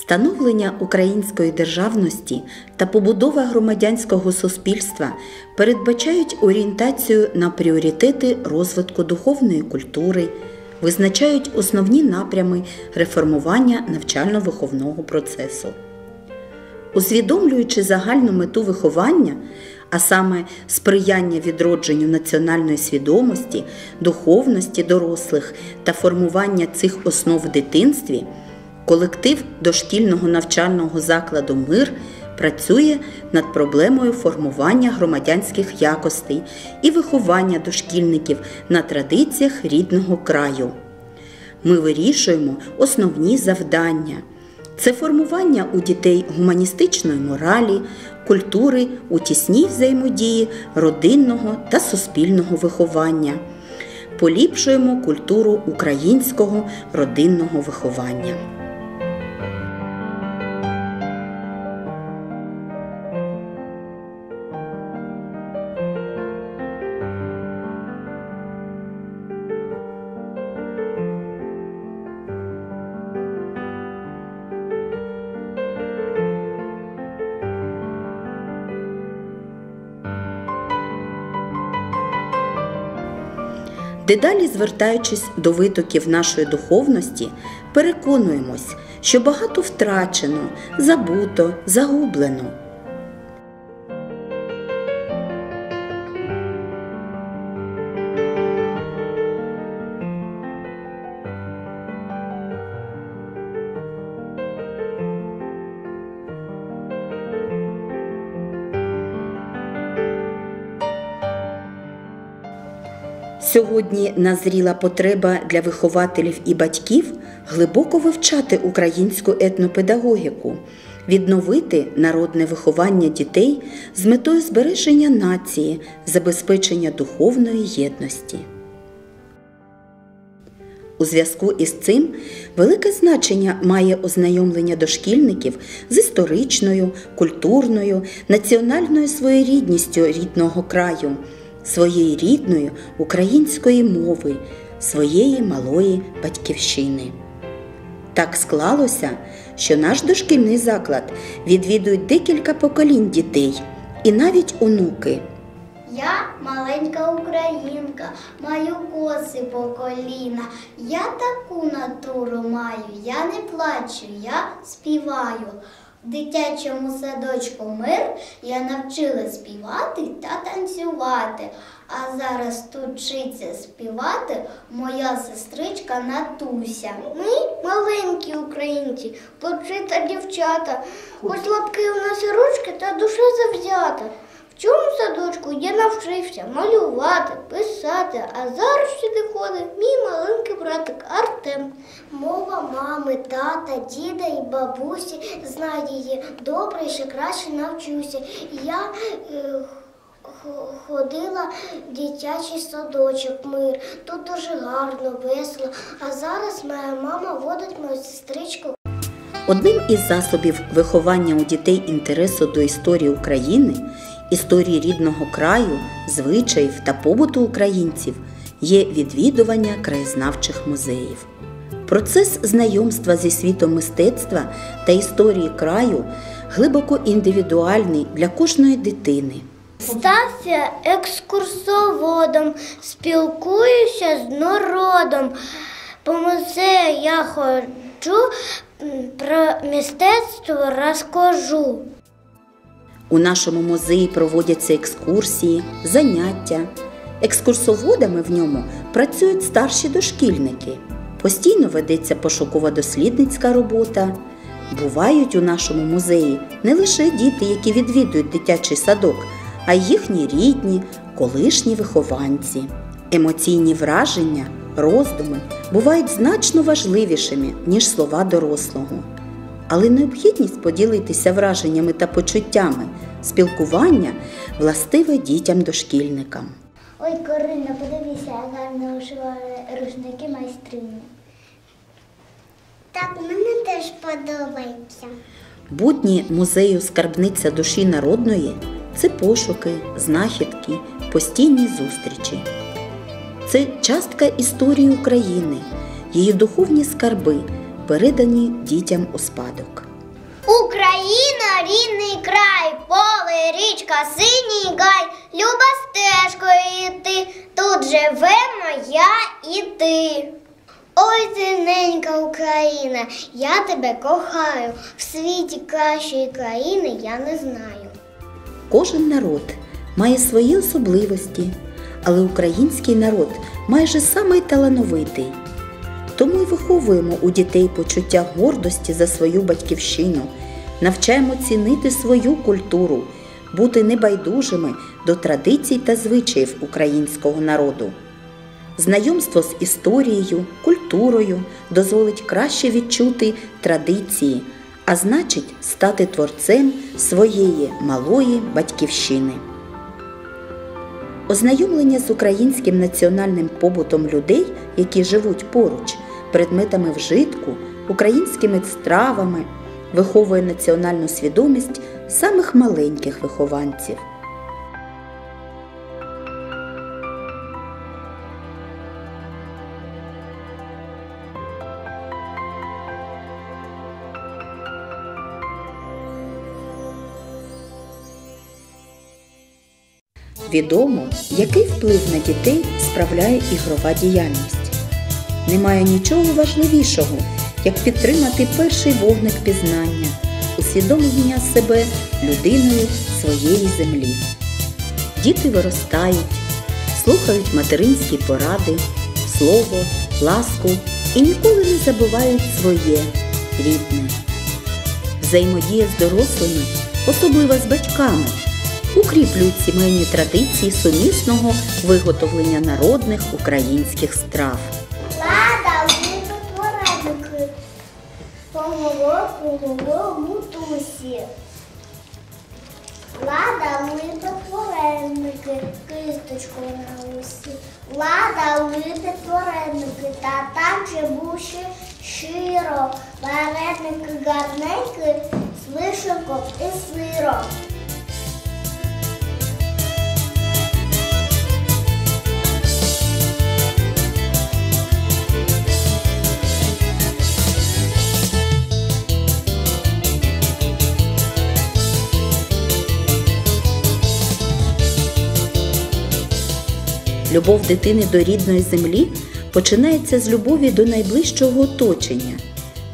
Становлення української державності та побудова громадянського суспільства передбачають орієнтацію на пріоритети розвитку духовної культури, визначають основні напрями реформування навчально-виховного процесу. Усвідомлюючи загальну мету виховання, а саме сприяння відродженню національної свідомості, духовності дорослих та формування цих основ в дитинстві, колектив дошкільного навчального закладу Мир працює над проблемою формування громадянських якостей і виховання дошкільників на традиціях рідного краю. Ми вирішуємо основні завдання. Це формування у дітей гуманістичної моралі, культури у тісній взаємодії родинного та суспільного виховання. Поліпшуємо культуру українського родинного виховання. Дедалі звертаючись до витоків нашої духовності, переконуємось, що багато втрачено, забуто, загублено. Сьогодні назріла потреба для вихователів і батьків глибоко вивчати українську етнопедагогіку, відновити народне виховання дітей з метою збереження нації, забезпечення духовної єдності. У зв'язку із цим велике значення має ознайомлення дошкільників з історичною, культурною, національною своєрідністю рідного краю своєї рідної української мови, своєї малої батьківщини. Так склалося, що наш дошкільний заклад відвідують декілька поколінь дітей і навіть онуки. Я маленька українка, маю коси по коліна. Я таку натуру маю, я не плачу, я співаю. Дитячому садочку мир я навчила співати та танцювати. А зараз тут вчиться співати моя сестричка Натуся. Ми маленькі українці, хлопчита дівчата, хоч лапки у нас і ручки та душа завзята. Цьому садочку я навчився малювати, писати, а зараз сюди ходить мій маленький братик Артем. Мова мами, тата, діда і бабусі знає її добре і ще краще навчуся. Я е, ходила в дитячий садочок мир. Тут дуже гарно, весело. А зараз моя мама водить мою сестричку Одним із засобів виховання у дітей інтересу до історії України, історії рідного краю, звичаїв та побуту українців є відвідування краєзнавчих музеїв. Процес знайомства зі світом мистецтва та історії краю глибоко індивідуальний для кожної дитини. Стався екскурсоводом, спілкуюся з народом. По музею я ходжу, про мистецтво розкажу. У нашому музеї проводяться екскурсії, заняття. Екскурсоводами в ньому працюють старші дошкільники. Постійно ведеться пошуково-дослідницька робота. Бувають у нашому музеї не лише діти, які відвідують дитячий садок, а й їхні рідні, колишні вихованці. Емоційні враження, роздуми бувають значно важливішими, ніж слова дорослого. Але необхідність поділитися враженнями та почуттями спілкування властиве дітям-дошкільникам. Ой, Корина, подивися, як гарно вишивали рушники майстрині. Так, мені теж подобається. Будні музею Скарбниця душі народної це пошуки, знахідки, постійні зустрічі. Це частка історії України, її духовні скарби, передані дітям у спадок. Україна, рідний край, поле, річка, синій гай, люба стежкою йти, тут живемо я і ти. Ой, ти ненька Україна, я тебе кохаю. В світі кращої країни я не знаю. Кожен народ має свої особливості, але український народ майже самий талановитий. Тому й виховуємо у дітей почуття гордості за свою батьківщину, навчаємо цінити свою культуру, бути небайдужими до традицій та звичаїв українського народу. Знайомство з історією, культурою дозволить краще відчути традиції, а значить, стати творцем своєї малої батьківщини. Ознайомлення з українським національним побутом людей, які живуть поруч, предметами вжитку, українськими стравами, виховує національну свідомість самих маленьких вихованців. Відомо, який вплив на дітей справляє ігрова діяльність. Немає нічого важливішого, як підтримати перший вогник пізнання, усвідомлення себе людиною своєї землі. Діти виростають, слухають материнські поради, слово, ласку і ніколи не забувають своє рідне. Взаємодія з дорослими, особливо з батьками укріплюють сімейні традиції сумісного виготовлення народних українських страв. Помоло, помоло, мутусі. Лада липи творенники, кисточку на усі. Лада липи творенники, та там же чебуші широ. Вареники гарненькі з вишенком і сиром. Любов дитини до рідної землі починається з любові до найближчого оточення,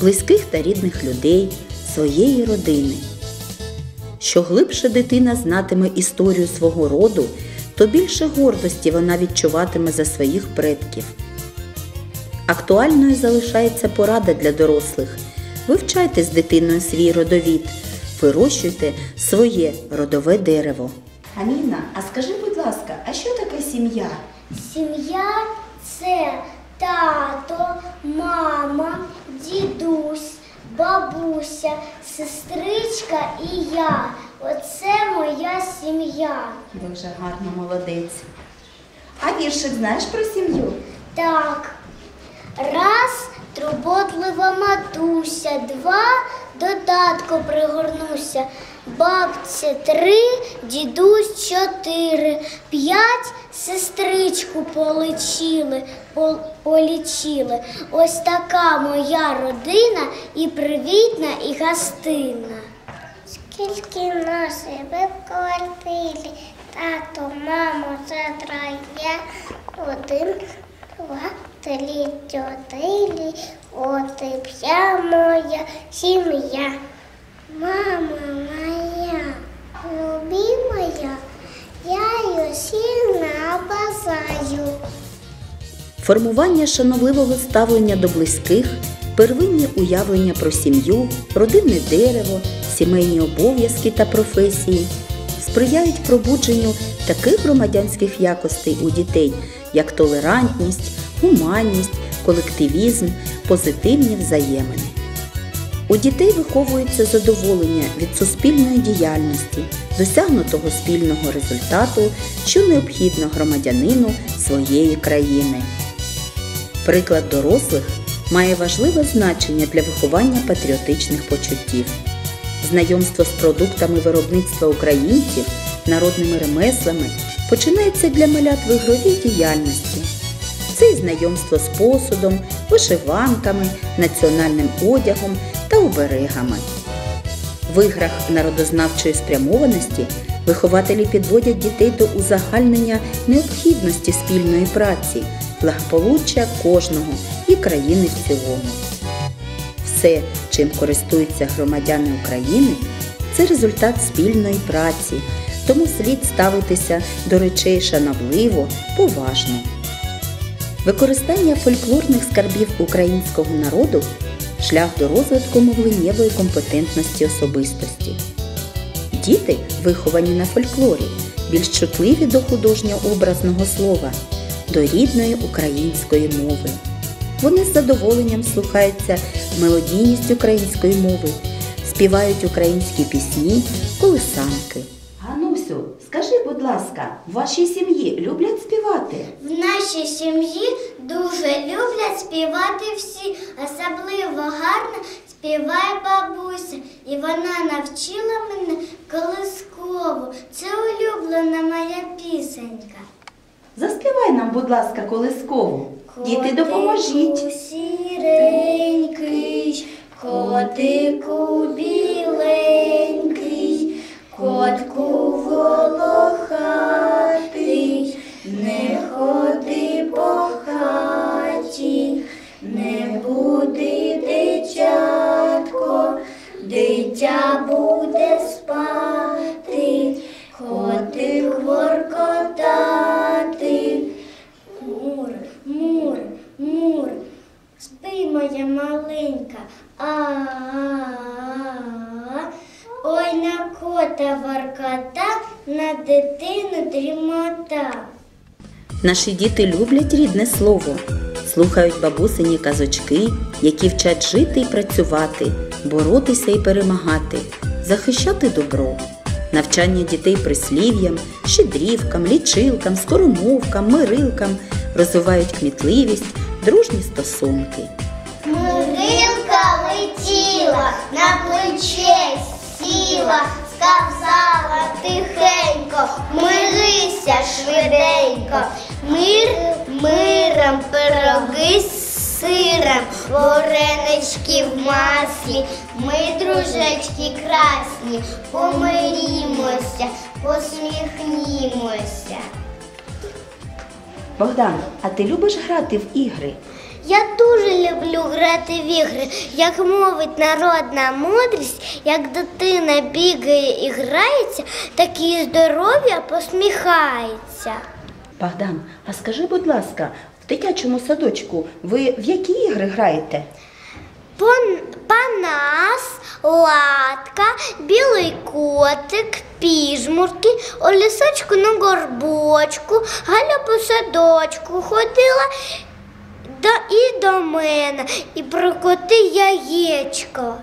близьких та рідних людей, своєї родини. Що глибше дитина знатиме історію свого роду, то більше гордості вона відчуватиме за своїх предків. Актуальною залишається порада для дорослих. Вивчайте з дитиною свій родовід, вирощуйте своє родове дерево. Аміна, а скажи, будь ласка, а що таке сім'я? Сім'я це тато, мама, дідусь, бабуся, сестричка і я. Оце моя сім'я. Дуже гарно, молодець. А віршик знаєш про сім'ю? Так. Раз турботлива матуся, два до татко пригорнуся, бабця три, дідусь чотири, п'ять сестричку полечили, пол- полічили. Ось така моя родина і привітна, і гостинна. Скільки нас ви квартирі, тато, мамо, це троє, один, два, три, чотири, от і вся моя сім'я. Мама моя, любимая, я її сильно обожаю. Формування шановливого ставлення до близьких, первинні уявлення про сім'ю, родинне дерево, сімейні обов'язки та професії сприяють пробудженню таких громадянських якостей у дітей, як толерантність, гуманність, колективізм, позитивні взаємини. У дітей виховується задоволення від суспільної діяльності, досягнутого спільного результату, що необхідно громадянину своєї країни. Приклад дорослих має важливе значення для виховання патріотичних почуттів. Знайомство з продуктами виробництва українців, народними ремеслами починається для малят в ігровій діяльності. Це і знайомство з посудом, вишиванками, національним одягом та оберегами. В іграх народознавчої спрямованості вихователі підводять дітей до узагальнення необхідності спільної праці, благополуччя кожного і країни в цілому. Все, чим користуються громадяни України, це результат спільної праці, тому слід ставитися до речей шанобливо, поважно. Використання фольклорних скарбів українського народу шлях до розвитку мовленнєвої компетентності особистості. Діти, виховані на фольклорі, більш чутливі до художньо-образного слова, до рідної української мови. Вони з задоволенням слухаються мелодійність української мови, співають українські пісні, колисанки. Будь ласка, в вашій сім'ї люблять співати? В нашій сім'ї дуже люблять співати всі, особливо гарно співає бабуся, і вона навчила мене колискову. Це улюблена моя пісенька. Заспівай нам, будь ласка, колискову. Діти, допоможіть. Котику сіренький, котику Наші діти люблять рідне слово, слухають бабусині казочки, які вчать жити і працювати, боротися і перемагати, захищати добро. Навчання дітей прислів'ям, щедрівкам, лічилкам, скоромовкам, мирилкам розвивають кмітливість, дружні стосунки. Мирилка летіла, на плече сіла, сказала тихенько, мирися швиденько. Мир миром, пироги з сиром, варенички в маслі. Ми, дружечки красні, помирімося, посміхнімося. Богдан, а ти любиш грати в ігри? Я дуже люблю грати в ігри. Як мовить народна мудрість, як дитина бігає і грається, так і здоров'я посміхається. Богдан, а скажи, будь ласка, в дитячому садочку ви в які ігри граєте? Панас, латка, білий котик, піжмурки, у лісочку на горбочку, Галя по садочку ходила до, і до мене, і про коти яєчко.